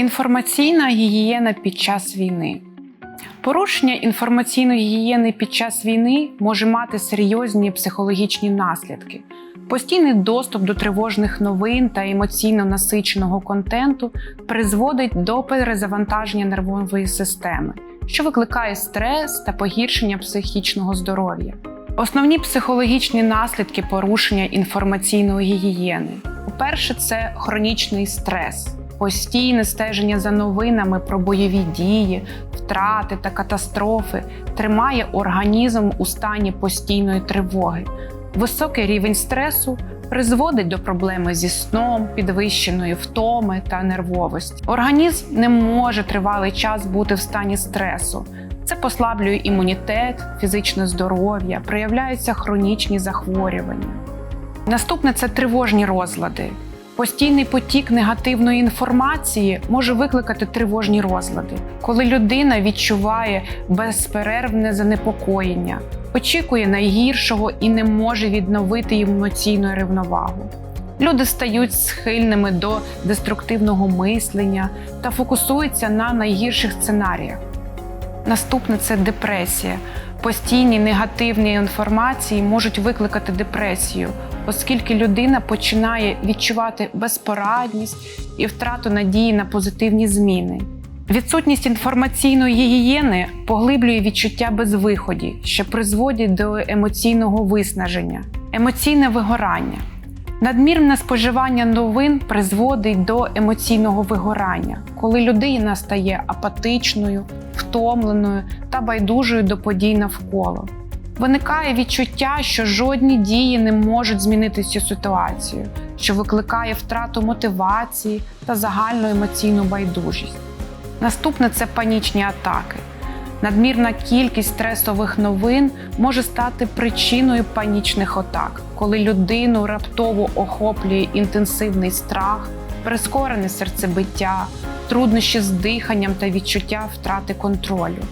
Інформаційна гігієна під час війни. Порушення інформаційної гігієни під час війни може мати серйозні психологічні наслідки. Постійний доступ до тривожних новин та емоційно насиченого контенту призводить до перезавантаження нервової системи, що викликає стрес та погіршення психічного здоров'я. Основні психологічні наслідки порушення інформаційної гігієни. По-перше, це хронічний стрес, постійне стеження за новинами про бойові дії, втрати та катастрофи тримає організм у стані постійної тривоги. Високий рівень стресу призводить до проблеми зі сном, підвищеної втоми та нервовості. Організм не може тривалий час бути в стані стресу. Це послаблює імунітет, фізичне здоров'я, проявляються хронічні захворювання. Наступне це тривожні розлади. Постійний потік негативної інформації може викликати тривожні розлади, коли людина відчуває безперервне занепокоєння, очікує найгіршого і не може відновити емоційну рівновагу. Люди стають схильними до деструктивного мислення та фокусуються на найгірших сценаріях. Наступне це депресія. Постійні негативні інформації можуть викликати депресію, оскільки людина починає відчувати безпорадність і втрату надії на позитивні зміни. Відсутність інформаційної гігієни поглиблює відчуття безвиході, що призводить до емоційного виснаження, емоційне вигорання. Надмірне споживання новин призводить до емоційного вигорання, коли людина стає апатичною, втомленою та байдужою до подій навколо. Виникає відчуття, що жодні дії не можуть змінити цю ситуацію, що викликає втрату мотивації та загальну емоційну байдужість. Наступне це панічні атаки. Надмірна кількість стресових новин може стати причиною панічних атак, коли людину раптово охоплює інтенсивний страх, прискорене серцебиття, труднощі з диханням та відчуття втрати контролю.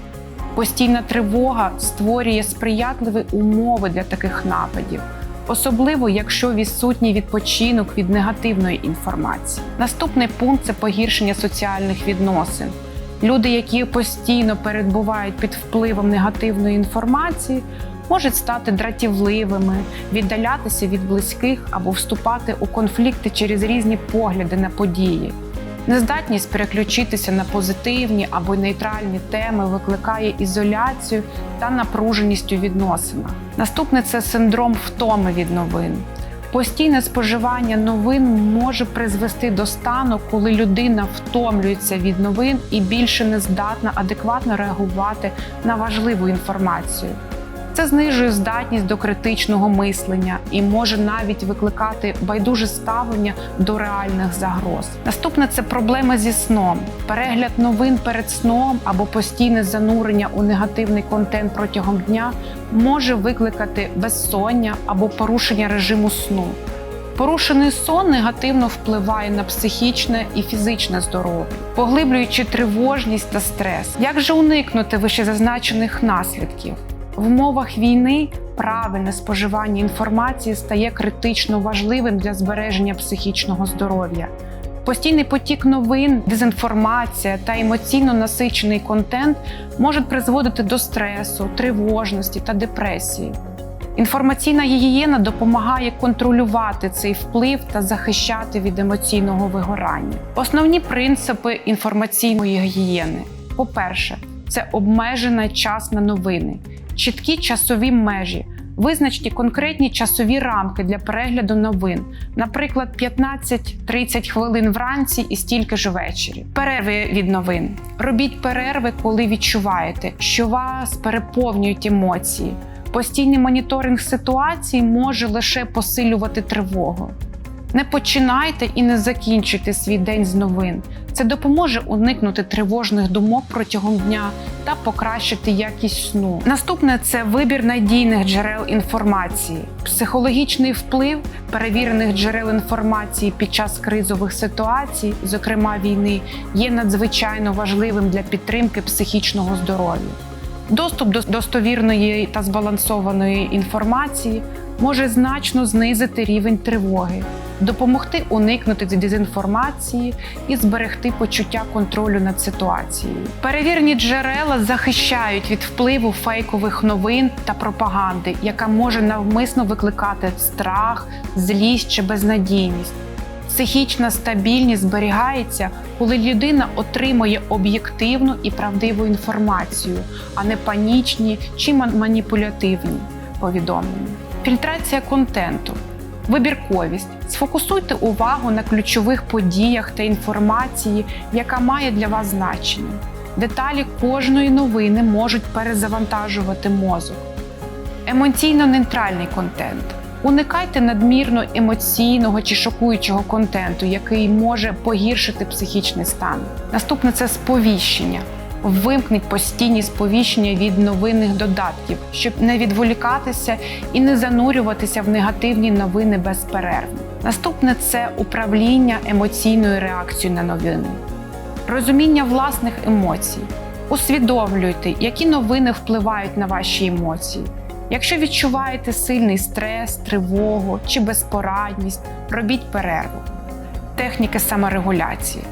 Постійна тривога створює сприятливі умови для таких нападів, особливо якщо відсутній відпочинок від негативної інформації. Наступний пункт це погіршення соціальних відносин. Люди, які постійно перебувають під впливом негативної інформації, можуть стати дратівливими, віддалятися від близьких або вступати у конфлікти через різні погляди на події. Нездатність переключитися на позитивні або нейтральні теми викликає ізоляцію та напруженість у відносинах. Наступне це синдром втоми від новин. Постійне споживання новин може призвести до стану, коли людина втомлюється від новин і більше не здатна адекватно реагувати на важливу інформацію. Це знижує здатність до критичного мислення і може навіть викликати байдуже ставлення до реальних загроз. Наступне це проблеми зі сном. Перегляд новин перед сном або постійне занурення у негативний контент протягом дня може викликати безсоння або порушення режиму сну. Порушений сон негативно впливає на психічне і фізичне здоров'я, поглиблюючи тривожність та стрес. Як же уникнути вищезазначених наслідків? В умовах війни правильне споживання інформації стає критично важливим для збереження психічного здоров'я. Постійний потік новин, дезінформація та емоційно насичений контент можуть призводити до стресу, тривожності та депресії. Інформаційна гігієна допомагає контролювати цей вплив та захищати від емоційного вигорання. Основні принципи інформаційної гігієни: по-перше, це обмежений час на новини, чіткі часові межі. Визначте конкретні часові рамки для перегляду новин, наприклад, 15-30 хвилин вранці і стільки ж ввечері. Перерви від новин. Робіть перерви, коли відчуваєте, що вас переповнюють емоції. Постійний моніторинг ситуації може лише посилювати тривогу. Не починайте і не закінчуйте свій день з новин. Це допоможе уникнути тривожних думок протягом дня та покращити якість сну. Наступне це вибір надійних джерел інформації, психологічний вплив перевірених джерел інформації під час кризових ситуацій, зокрема війни, є надзвичайно важливим для підтримки психічного здоров'я. Доступ до достовірної та збалансованої інформації може значно знизити рівень тривоги, допомогти уникнути дезінформації і зберегти почуття контролю над ситуацією. Перевірені джерела захищають від впливу фейкових новин та пропаганди, яка може навмисно викликати страх, злість чи безнадійність. Психічна стабільність зберігається, коли людина отримує об'єктивну і правдиву інформацію, а не панічні чи маніпулятивні повідомлення. Фільтрація контенту, вибірковість. Сфокусуйте увагу на ключових подіях та інформації, яка має для вас значення. Деталі кожної новини можуть перезавантажувати мозок. Емоційно-нейтральний контент. Уникайте надмірно емоційного чи шокуючого контенту, який може погіршити психічний стан. Наступне це сповіщення. Вимкніть постійні сповіщення від новинних додатків, щоб не відволікатися і не занурюватися в негативні новини безперервно. Наступне це управління емоційною реакцією на новини, розуміння власних емоцій. Усвідомлюйте, які новини впливають на ваші емоції. Якщо відчуваєте сильний стрес, тривогу чи безпорадність, робіть перерву. Техніки саморегуляції.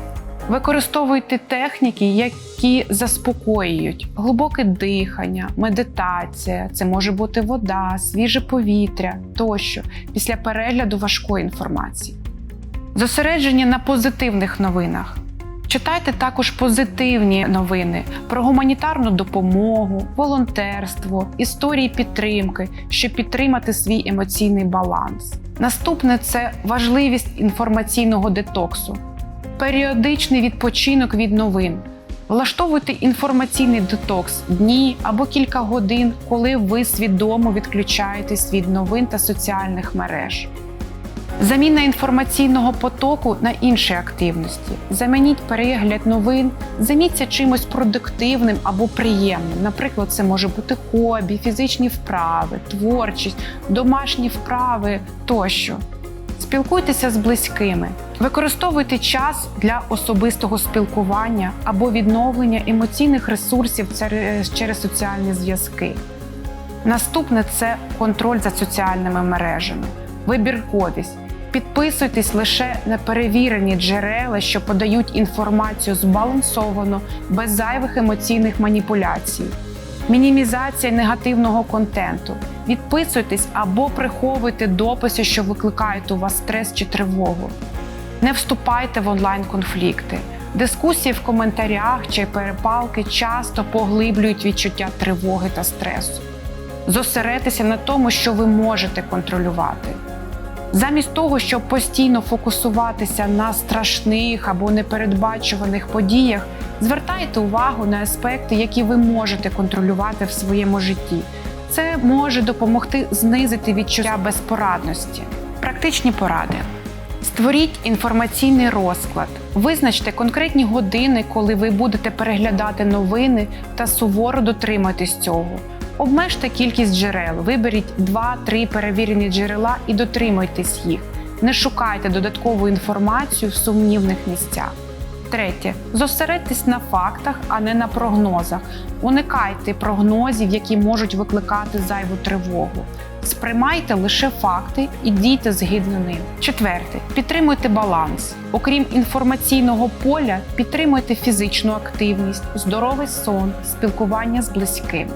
Використовуйте техніки, які заспокоюють глибоке дихання, медитація, це може бути вода, свіже повітря тощо після перегляду важкої інформації. Зосередження на позитивних новинах. Читайте також позитивні новини про гуманітарну допомогу, волонтерство, історії підтримки, щоб підтримати свій емоційний баланс. Наступне це важливість інформаційного детоксу, періодичний відпочинок від новин. Влаштовуйте інформаційний детокс дні або кілька годин, коли ви свідомо відключаєтесь від новин та соціальних мереж. Заміна інформаційного потоку на інші активності. Замініть перегляд новин, заміться чимось продуктивним або приємним. Наприклад, це може бути хобі, фізичні вправи, творчість, домашні вправи тощо. Спілкуйтеся з близькими, використовуйте час для особистого спілкування або відновлення емоційних ресурсів через- соціальні зв'язки. Наступне це контроль за соціальними мережами, вибірковість. Підписуйтесь лише на перевірені джерела, що подають інформацію збалансовано, без зайвих емоційних маніпуляцій. Мінімізація негативного контенту. Відписуйтесь або приховуйте дописи, що викликають у вас стрес чи тривогу. Не вступайте в онлайн-конфлікти. Дискусії в коментарях чи перепалки часто поглиблюють відчуття тривоги та стресу. Зосередьтеся на тому, що ви можете контролювати. Замість того, щоб постійно фокусуватися на страшних або непередбачуваних подіях, звертайте увагу на аспекти, які ви можете контролювати в своєму житті. Це може допомогти знизити відчуття безпорадності. Практичні поради. Створіть інформаційний розклад. Визначте конкретні години, коли ви будете переглядати новини та суворо дотримуйтесь цього. Обмежте кількість джерел, виберіть 2-3 перевірені джерела і дотримуйтесь їх. Не шукайте додаткову інформацію в сумнівних місцях. Третє. Зосередьтесь на фактах, а не на прогнозах. Уникайте прогнозів, які можуть викликати зайву тривогу. Сприймайте лише факти і дійте згідно ним. Четверте. Підтримуйте баланс. Окрім інформаційного поля, підтримуйте фізичну активність, здоровий сон, спілкування з близькими.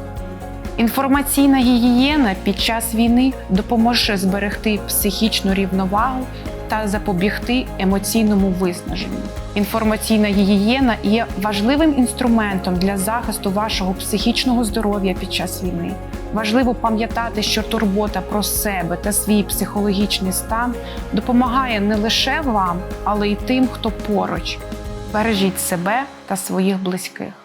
Інформаційна гігієна під час війни допоможе зберегти психічну рівновагу та запобігти емоційному виснаженню. Інформаційна гігієна є важливим інструментом для захисту вашого психічного здоров'я під час війни. Важливо пам'ятати, що турбота про себе та свій психологічний стан допомагає не лише вам, але й тим, хто поруч. Бережіть себе та своїх близьких.